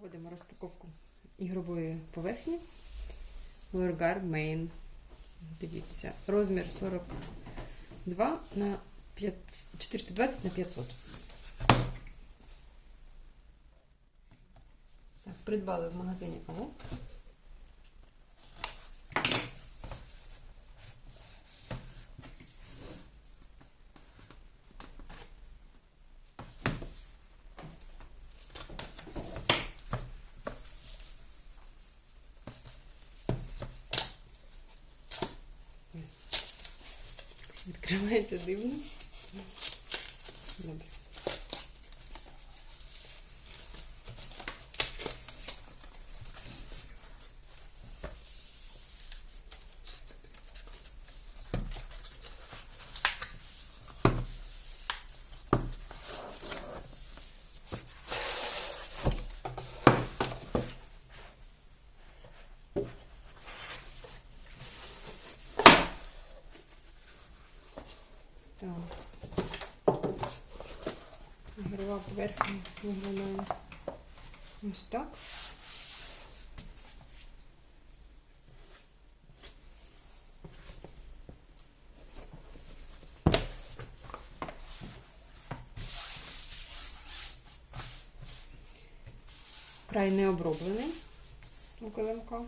Проводимо розпаковку ігрової поверхні Lorgar Main. Дивіться, розмір 42 на 5, 420 на 500. Так, придбали в магазині АМО. Відкривається дивно. Добре. Так. Ігрова поверхня виглядає ось так. Край не оброблений у килимка.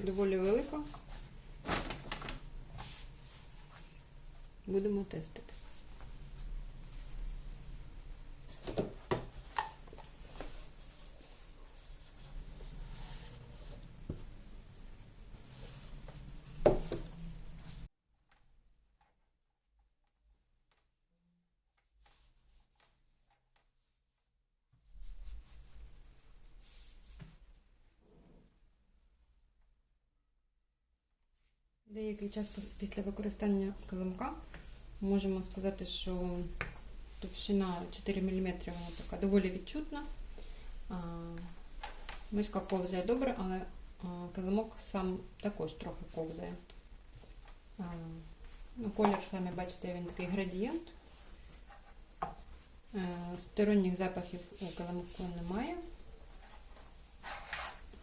Доволі велика. Будемо тестити. Деякий час після використання килимка можемо сказати, що товщина 4 мм вона така доволі відчутна. Мишка ковзає добре, але килимок сам також трохи ковзає. Ну, колір, самі бачите, він такий градієнт. Е, Сторонніх запахів у килимку немає.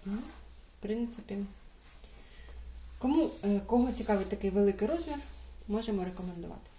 Ну, В принципі, Кому е, кого цікавить такий великий розмір, можемо рекомендувати.